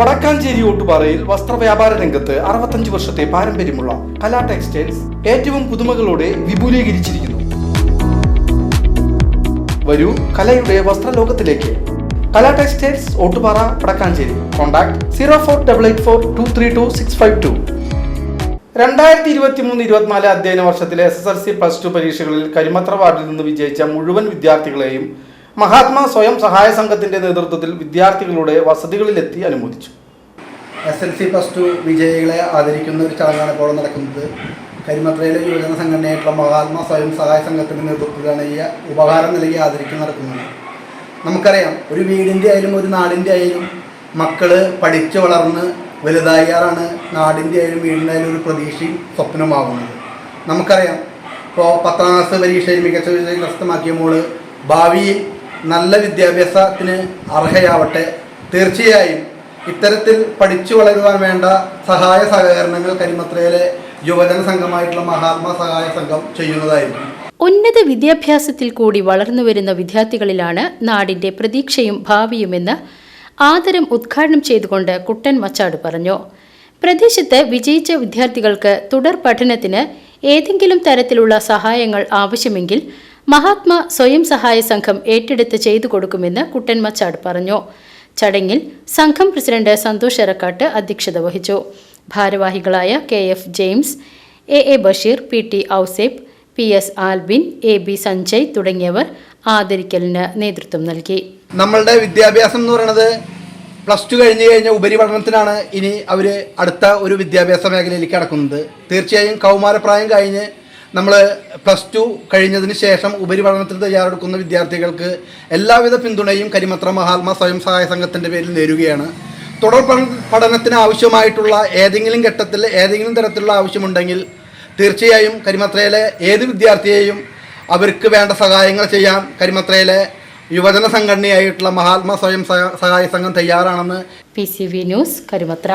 വടക്കാഞ്ചേരി ഓട്ടുപാറയിൽ വസ്ത്രവ്യാപാര രംഗത്ത് അറുപത്തഞ്ച് വർഷത്തെ പാരമ്പര്യമുള്ള കലാ ടെക്സ്റ്റൈൽസ് ഏറ്റവും പുതുമകളോടെ വിപുലീകരിച്ചിരിക്കുന്നു. വരൂ കലയുടെ വസ്ത്രലോകത്തിലേക്ക്. Kala textiles Ottupara Vadakkanchery. Contact zero four double eight four two three two six five two. രണ്ടായിരത്തി ഇരുപത്തി മൂന്ന് ഇരുപത്തിനാല് അധ്യയന വർഷത്തിലെ S S L C plus two പരീക്ഷകളിൽ കരിമത്ര വാർഡിൽ നിന്ന് വിജയിച്ച മുഴുവൻ വിദ്യാർത്ഥികളെയും മഹാത്മാ സ്വയം സഹായ സംഘത്തിന്റെ നേതൃത്വത്തിൽ വിദ്യാർത്ഥികളുടെ വസതികളിലെത്തി അനുമോദിച്ചു. S L C plus two വിജയികളെ ആദരിക്കുന്ന ഒരു ചടങ്ങാണ് ഇപ്പോൾ നടക്കുന്നത്. കരിമത്രയിലെ യുവജന സംഘടനയായിട്ടുള്ള മഹാത്മാ സ്വയം സഹായ സംഘത്തിന്റെ നേതൃത്വത്തിലാണ് ഈ ഉപഹാരം നൽകി ആദരിക്കുന്ന നടക്കുന്നത്. നമുക്കറിയാം ഒരു വീടിന്റെ ആയാലും ഒരു നാടിന്റെ ആയാലും മക്കൾ പഠിച്ചു വളർന്ന് വലുതായാറാണ് നാടിന്റെ ആയാലും വീടിന്റെ ആയാലും ഒരു പ്രതീക്ഷയും സ്വപ്നമാകുന്നത് നമുക്കറിയാം ഇപ്പോൾ പത്താം ക്ലാസ് പരീക്ഷയിൽ മികച്ച വിജയം കരസ്ഥമാക്കിയ മോൾ ഭാവിയിൽ നല്ല വിദ്യാഭ്യാസത്തിന് അർഹയാവട്ടെ. തീർച്ചയായും ഇത്തരത്തിൽ പഠിച്ചു വളരുവാൻ വേണ്ട സഹായ സഹകരണങ്ങൾ കരിമത്രയിലെ യുവജന സംഘമായിട്ടുള്ള മഹാത്മാ സഹായ സംഘം ചെയ്യുന്നതായിരിക്കും. ഉന്നത വിദ്യാഭ്യാസത്തിൽ കൂടി വളർന്നു വരുന്ന വിദ്യാർത്ഥികളിലാണ് നാടിന്റെ പ്രതീക്ഷയും ഭാവിയുമെന്ന് ആദരം ഉദ്ഘാടനം ചെയ്തുകൊണ്ട് കുട്ടൻ മച്ചാട് പറഞ്ഞു. പ്രദേശത്ത് വിജയിച്ച വിദ്യാർത്ഥികൾക്ക് തുടർ പഠനത്തിന് ഏതെങ്കിലും തരത്തിലുള്ള സഹായങ്ങൾ ആവശ്യമെങ്കിൽ മഹാത്മാ സ്വയം സഹായ സംഘം ഏറ്റെടുത്ത് ചെയ്തു കൊടുക്കുമെന്ന് കുട്ടൻ പറഞ്ഞു. ചടങ്ങിൽ സംഘം പ്രസിഡന്റ് സന്തോഷ് എറക്കാട്ട് അധ്യക്ഷത വഹിച്ചു. ഭാരവാഹികളായ K F James A A Basheer P T Ouseph P S Albin A B Sanjay തുടങ്ങിയവർ ആദരിക്കലിന് നേതൃത്വം നൽകി. നമ്മളുടെ വിദ്യാഭ്യാസം എന്ന് പറയുന്നത് പ്ലസ് ടു കഴിഞ്ഞ് കഴിഞ്ഞ ഉപരിപഠനത്തിനാണ് ഇനി അവർ അടുത്ത ഒരു വിദ്യാഭ്യാസ മേഖലയിലേക്ക് കടക്കുന്നത്. തീർച്ചയായും കൗമാരപ്രായം കഴിഞ്ഞ് നമ്മൾ പ്ലസ് ടു കഴിഞ്ഞതിന് ശേഷം ഉപരിപഠനത്തിന് തയ്യാറെടുക്കുന്ന വിദ്യാർത്ഥികൾക്ക് എല്ലാവിധ പിന്തുണയും കരിമത്ര മഹാത്മ സ്വയം സഹായ സംഘത്തിന്റെ പേരിൽ നേരുകയാണ്. തുടർ പഠ- പഠനത്തിന് ആവശ്യമായിട്ടുള്ള ഏതെങ്കിലും ഘട്ടത്തിൽ ഏതെങ്കിലും തരത്തിലുള്ള ആവശ്യമുണ്ടെങ്കിൽ തീർച്ചയായും കരിമത്രയിലെ ഏത് വിദ്യാർത്ഥിയെയും അവർക്ക് വേണ്ട സഹായങ്ങൾ ചെയ്യാൻ കരിമത്രയിലെ യുവജന സംഘടനയായിട്ടുള്ള മഹാത്മാ സ്വയം സഹായ സംഘം തയ്യാറാണെന്ന് പി സി ന്യൂസ് കരുമത്ര